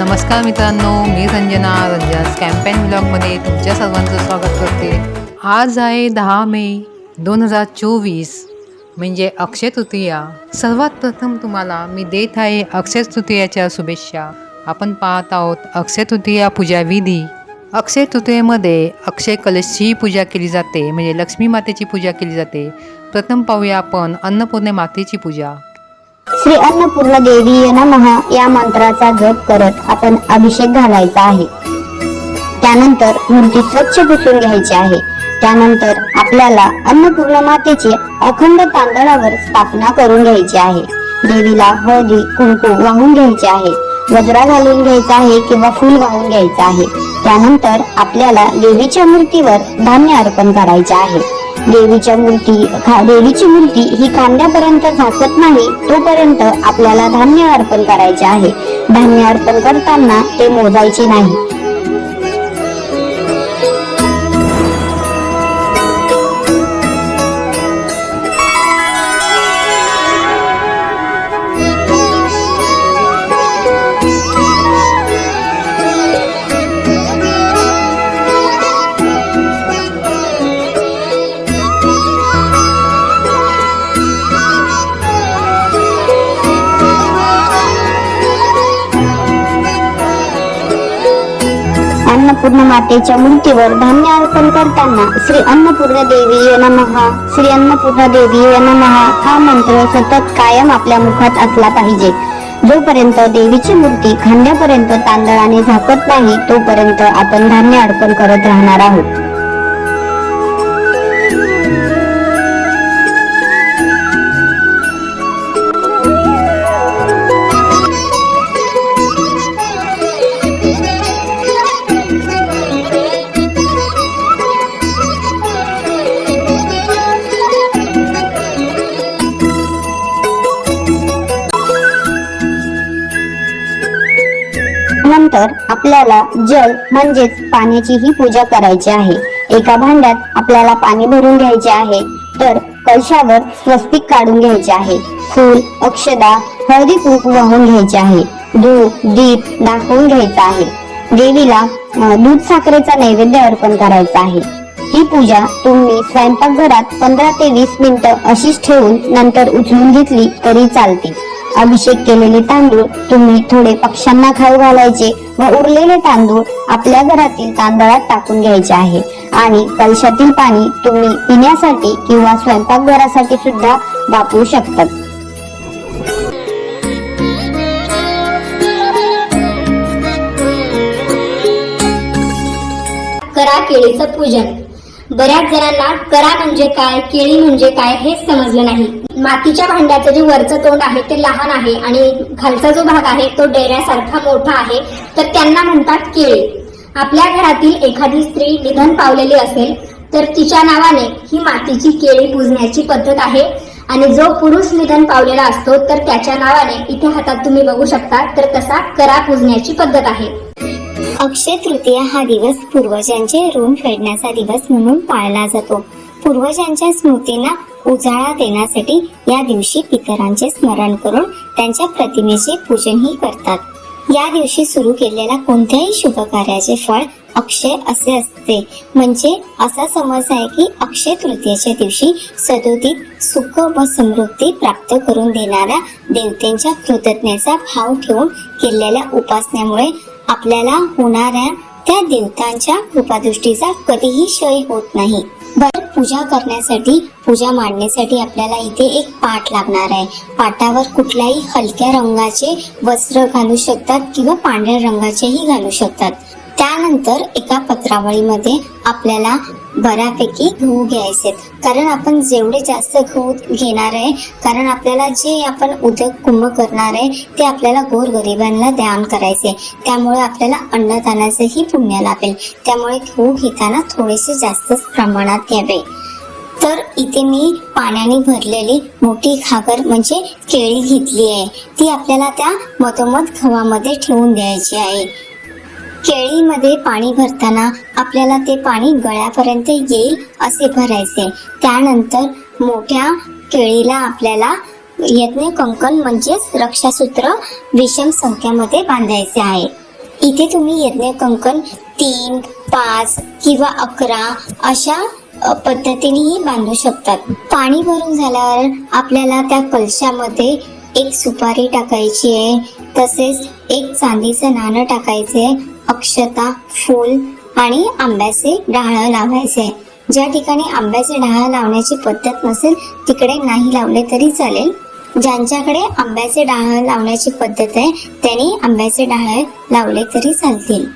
नमस्कार मित्रांनो मी रंजना रंजन कॅम्पेन ब्लॉगमध्ये तुमच्या सर्वांचं स्वागत करते. आज आहे दहा मे दोन हजार चोवीस म्हणजे अक्षय तृतीया. सर्वात प्रथम तुम्हाला मी देत आहे अक्षय तृतीयाच्या शुभेच्छा. आपण पाहत आहोत अक्षय तृतीया पूजा विधी. अक्षय तृतीयेमध्ये अक्षय कलशची पूजा केली जाते म्हणजे लक्ष्मी मातेची पूजा केली जाते. प्रथम पाहूया आपण अन्नपूर्णे मातेची पूजा. श्री अन्नपूर्ण देवी नमः या मंत्राचा जप करत आपण अभिषेक घालायचा आहे. त्यानंतर मूर्ती स्वच्छ पुसून घ्यायची आहे. त्यानंतर आपल्याला अन्नपूर्ण मातेची अखंड तांदळावर स्थापना करून घ्यायची आहे. देवीला हळदी कुंकू वाहून घ्यायचे आहे. गजरा घालून घ्यायचा आहे किंवा फूल वाहून घ्यायचं आहे. त्यानंतर आपल्याला देवीच्या मूर्तीवर धान्य अर्पण करायचे आहे. देवीच्या मूर्ती देवीची मूर्ती ही खांद्यापर्यंत झाकत नाही तोपर्यंत आपल्याला धान्य अर्पण करायचे आहे. धान्य अर्पण करताना ते मोजायचे नाही. अन्नपूर्ण मातेच्या मूर्तीवर धान्य अर्पण करताना श्री अन्नपूर्ण देवी नमहा श्री अन्नपूर्ण देवी नमहा हा मंत्र सतत कायम आपल्या मुखात असला पाहिजे. जोपर्यंत देवीची मूर्ती खांद्यापर्यंत तांदळाने झाकत नाही तोपर्यंत आपण धान्य अर्पण करत राहणार आहोत. नंतर आपल्याला जल म्हणजेच पाण्याची ही पूजा करायची आहे. एका भांड्यात आपल्याला पाणी भरून घ्यायचे आहे तर कलशावर स्वस्तिक काढून घ्यायचे आहे. फूल अक्षदा हळदी कुंक वाहून घ्यायचे आहे. धूप दीप दाखवून घ्यायचा आहे. देवीला दूध साखरेचा नैवेद्य अर्पण करायचा आहे. ही पूजा तुम्ही स्वयंपाकघरात पंधरा ते वीस मिनिटं अशीच ठेवून नंतर उचलून घेतली तरी चालते. अभिषेक केलेले तांदूळ तुम्ही थोडे पक्ष्यांना खाऊ घालायचे व उरलेले तांदूळ आपल्या घरातील तांदळात टाकून घ्यायचे आहे. आणि कलशातील पाणी तुम्ही पिण्यासाठी किंवा स्वयंपाकघरासाठी सुद्धा वापरू शकतात. करा केळीचं पूजन. बऱ्याच जणांना करा म्हणजे काय केळी म्हणजे काय हेच समजलं नाही. मातीच्या भांड्याचं जे वरचं तोंड आहे ते लहान आहे आणि खालचा जो भाग आहे तो डेऱ्यासारखा मोठा आहे. तर त्यांना म्हणतात केळी. आपल्या घरातील एखादी स्त्री निधन पावलेली असेल तर तिच्या नावाने ही मातीची केळी पुजण्याची पद्धत आहे. आणि जो पुरुष निधन पावलेला असतो तर त्याच्या नावाने इथे हातात तुम्ही बघू शकता तर तसा करा पूजण्याची पद्धत आहे. अक्षय तृतीया हा दिवस पूर्वजांचे ऋण फेडण्याचा दिवस म्हणून पाळला जातो. पूर्वजांच्या स्मृतींना उजाळा देण्यासाठी या दिवशी पितरांचे स्मरण करून त्यांच्या प्रतिमेचे पूजनही करतात. या दिवशी सुरू केलेल्या कोणत्याही शुभ कार्याचे फळ अक्षय असे असते. म्हणजे असा समज आहे की अक्षय तृतीयेच्या दिवशी सदोदित सुख व समृद्धी प्राप्त करून देणाऱ्या देवतेंच्या कृतज्ञतेचा भाव ठेवून केलेल्या उपासनेमुळे आपल्याला होणाऱ्या त्या देवतांच्या कृपादृष्टीचा कधीही क्षय होत नाही. बर पूजा करण्यासाठी पूजा मांडण्यासाठी आपल्याला इथे एक पाट लागणार आहे. पाटावर कुठल्याही हलक्या रंगाचे वस्त्र घालू शकतात किंवा पांढऱ्या रंगाचेही घालू शकतात. त्यानंतर एका पत्रावळीमध्ये आपल्याला बऱ्यापैकी गहू घ्यायचे कारण आपण जेवढे जास्त गहू घेणार आहे कारण आपल्याला जे आपण उदक कुंभ करणार आहे ते आपल्याला गोरगरिबांना दान करायचे त्यामुळे आपल्याला अन्नदानाचंही पुण्य लाभेल. त्यामुळे गहू घेताना थोडेसे जास्त प्रमाणात घ्यावे. तर इथे मी पाण्याने भरलेली मोठी घागर म्हणजे केळी घेतली आहे. ती आपल्याला त्या मधोमध गव्हामध्ये ठेवून द्यायची आहे. केळीमध्ये पाणी भरताना आपल्याला ते पाणी गळ्यापर्यंत येईल असे भरायचे. त्यानंतर मोठ्या केळीला आपल्याला यज्ञ कंकण म्हणजेच रक्षासूत्र विषम संख्यामध्ये बांधायचे आहे. इथे तुम्ही यज्ञ कंकण तीन पाच किंवा अकरा अशा पद्धतीनेही बांधू शकतात. पाणी भरून झाल्यावर आपल्याला त्या कलशामध्ये एक सुपारी टाकायची आहे. तसेच एक चांदीचं नाणं टाकायचे अक्षता फूल आणि आंब्याचे डहाळ लावायचे. ज्या ठिकाणी आंब्याचे डहाळ लावण्याची पद्धत नसेल तिकडे नाही लावले तरी चालेल. ज्यांच्याकडे आंब्याचे डहाळ लावण्याची पद्धत आहे त्यांनी आंब्याचे डहाळ लावले तरी चालतील.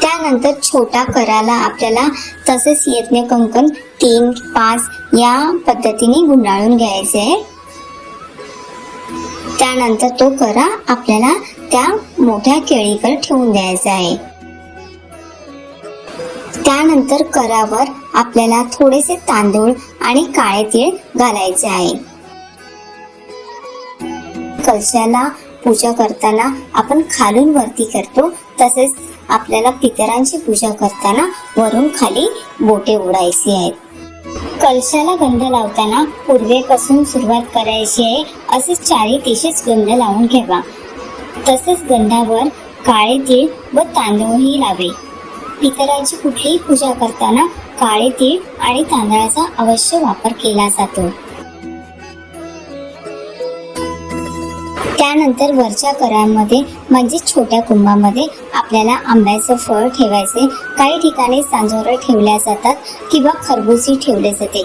त्यानंतर छोटा कराला आपल्याला तसेच यज्ञ कंकण तीन पाच या पद्धतीने गुंडाळून घ्यायचे. आहे त्यानंतर तो करा आपल्याला त्या मोठ्या केळीवर ठेवून द्यायचा आहे. त्यानंतर करावर आपल्याला थोडेसे तांदूळ आणि काळे तीळ घालायचे आहे. कलशाला पूजा करताना आपण खालून वरती करतो तसेच आपल्याला पितरांची पूजा करताना वरून खाली बोटे उडायची आहेत. कलशाला गंध लावताना पूर्वेपासून सुरुवात करायची आहे असे चारी दिशेस गंध लावून घ्यावा तसेच गंधावर काळे तीळ व तांदूळही लावे. पितराची कुठलीही पूजा करताना काळे तीळ आणि तांदळाचा अवश्य वापर केला जातो. त्यानंतर वरच्या करांमध्ये म्हणजे छोट्या कुंभामध्ये आपल्याला आंब्याचं फळ ठेवायचे. काही ठिकाणी सांजोरं ठेवल्या जातात किंवा खरबुजी ठेवले जाते.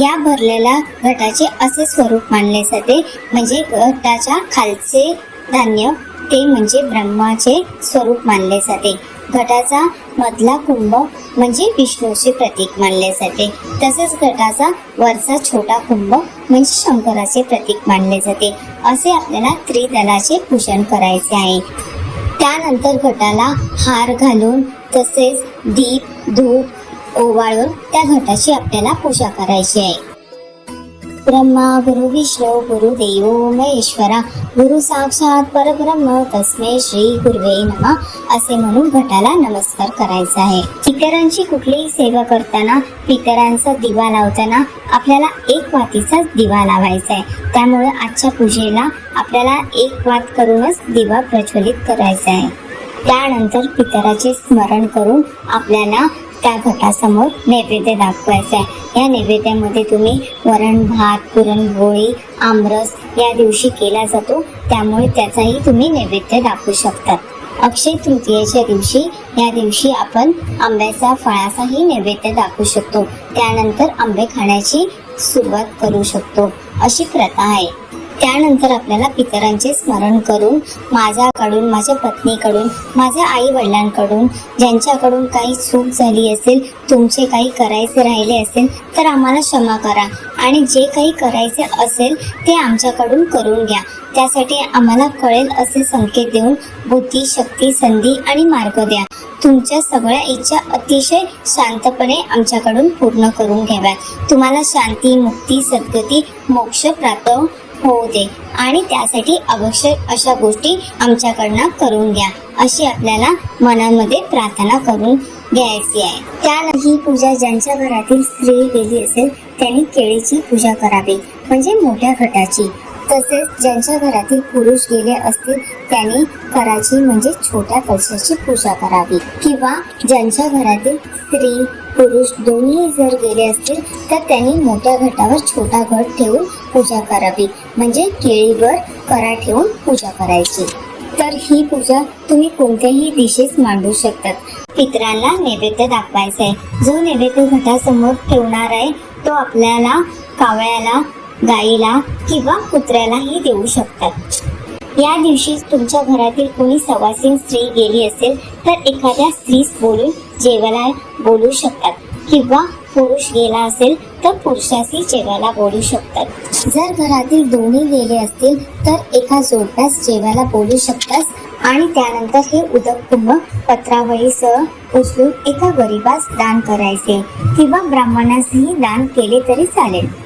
या भरलेल्या घटाचे असे स्वरूप मानले जाते. म्हणजे घटाच्या खालचे धान्य ते म्हणजे ब्रह्माचे स्वरूप मानले जाते. घटाचा मधला कुंभ म्हणजे विष्णूचे प्रतीक मानले जाते. तसेच घटाचा वरचा छोटा कुंभ म्हणजे शंकराचे प्रतीक मानले जाते. असे आपल्याला त्रिदलाचे पूजन करायचे आहे. त्यानंतर घटाला हार घालून तसेच दीप धूप ओवाळून त्या घटाची आपल्याला पूजा करायची आहे. ब्रह्मा गुरु विष्णू गुरु देवो महेश्वरा। गुरु साक्षात परब्रह्म तस्मे श्री गुरुवे नमः असे म्हणून घटाला नमस्कार करायचा आहे. पितरांची कुठलीही सेवा करताना पितरांचा दिवा लावताना आपल्याला एक वातीचाच दिवा लावायचा आहे. त्यामुळे आजच्या पूजेला आपल्याला एक वात करूनच दिवा प्रज्वलित करायचा आहे. त्यानंतर पितराचे स्मरण करून आपल्याला त्या घटासमोर नैवेद्य दाखवायचा आहे या नैवेद्यामध्ये तुम्ही वरण भात पुरणपोळी आमरस या दिवशी केला जातो. त्यामुळे त्याचाही तुम्ही नैवेद्य दाखवू शकतात. अक्षय तृतीयेच्या दिवशी या दिवशी आपण आंब्याचा फळाचाही नैवेद्य दाखवू शकतो. त्यानंतर आंबे खाण्याची सुरुवात करू शकतो. अशी प्रथा आहे. त्यानंतर आपल्याला पितरांचे स्मरण करून माझ्याकडून माझ्या पत्नीकडून माझ्या आई वडिलांकडून ज्यांच्याकडून काही चूक झाली असेल तुमचे काही करायचे राहिले असेल तर आम्हाला क्षमा करा. आणि जे काही करायचे असेल ते आमच्याकडून करून घ्या. त्यासाठी आम्हाला कळेल असे संकेत देऊन बुद्धी शक्ती संधी आणि मार्ग द्या. तुमच्या सगळ्या इच्छा अतिशय शांतपणे आमच्याकडून पूर्ण करून घ्याव्यात. तुम्हाला शांती मुक्ती सद्गती मोक्ष प्राप्त होऊ दे. आणि त्यासाठी आवश्यक अशा गोष्टी आमच्याकडनं करून घ्या. अशी आपल्याला मनामध्ये प्रार्थना करून घ्यायची आहे. त्यानंतर ही पूजा ज्यांच्या घरातील स्त्री गेली असेल त्यांनी केळीची पूजा करावी. म्हणजे मोठ्या घटाची. तसेच ज्यांच्या घरातील पुरुष गेले असतील त्यांनी कराची म्हणजे छोट्या कलशाची पूजा करावी. किंवा ज्यांच्या घरातील स्त्री पुरुष दोन्ही जर गेले असतील तर त्यांनी मोठ्या घटावर छोटा घट ठेवून पूजा करावी. म्हणजे केळीवर करा ठेवून पूजा करायची. तर ही पूजा तुम्ही कोणत्याही दिशेस मांडू शकतात. पित्रांना नैवेद्य दाखवायचा आहे जो नैवेद्य घटासमोर ठेवणार आहे तो आपल्याला कावळ्याला गाईला किंवा कुत्र्यालाही देऊ शकतात. या दिवशी तुमच्या घरातील कोणी सवासीन स्त्री गेली असेल तर एखाद्या स्त्रीस बोलून जेवायला बोलू शकतात. किंवा पुरुष गेला असेल तर पुरुषाशी जेवायला बोलू शकतात. जर घरातील दोन्ही गेले असतील तर एका जोडप्यास जेवायला बोलू शकतात. आणि त्यानंतर हे उदक कुंभ पत्रावळीसह उचलून एका गरीबास दान करायचे. किंवा ब्राह्मणासही दान केले तरी चालेल.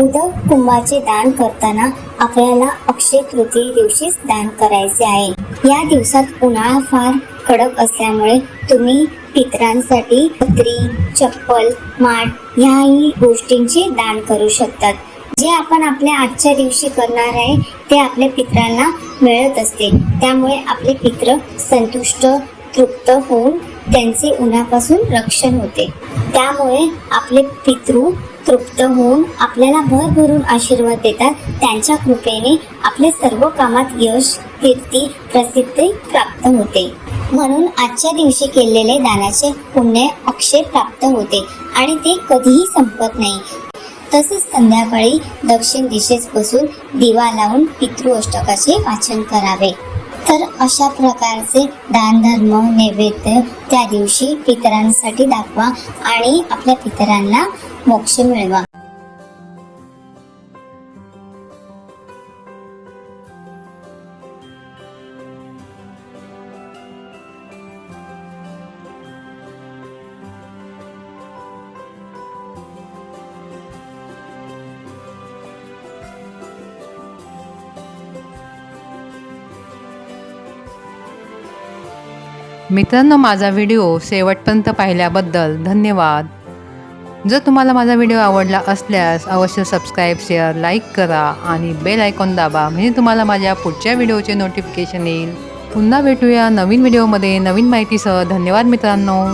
उदक कुंभाचे दान करताना आपल्याला अक्षय तृतीय दिवशीच दान करायचे आहे. या दिवसात उन्हाळा फार कडक असल्यामुळे तुम्ही पितरांसाठी पत्री चप्पल माठ ह्याही गोष्टींचे दान करू शकतात. जे आपण आपल्या आजच्या दिवशी करणार आहे ते आपल्या पित्रांना मिळत असते. त्यामुळे आपले पित्र संतुष्ट तृप्त होऊन त्यांचे उन्हापासून रक्षण होते. त्यामुळे आपले पितृ तृप्त होऊन आपल्याला भरभरून आशीर्वाद देतात. त्यांच्या कृपेने आपले सर्व कामात यश कीर्ती प्रसिद्धी प्राप्त होते. म्हणून आजच्या दिवशी केलेले दानाचे पुण्य अक्षय प्राप्त होते आणि ते कधीही संपत नाही. तसेच संध्याकाळी दक्षिण दिशेस बसून दिवा लावून पितृ अष्टकाचे वाचन करावे. तर अशा प्रकारचे दानधर्म नैवेद्य त्या दिवशी पितरांसाठी दाखवा आणि आपल्या पितरांना मोक्ष मिळवा मित्रांनो माझा व्हिडिओ शेवटपर्यंत पाहिल्याबद्दल धन्यवाद. जर तुम्हाला माझा व्हिडिओ आवडला असल्यास अवश्य सबस्क्राईब शेअर लाईक करा आणि बेल आयकॉन दाबा. म्हणजे तुम्हाला माझ्या पुढच्या व्हिडिओचे नोटिफिकेशन येईल. पुन्हा भेटूया नवीन व्हिडिओमध्ये नवीन माहितीसह. धन्यवाद मित्रांनो.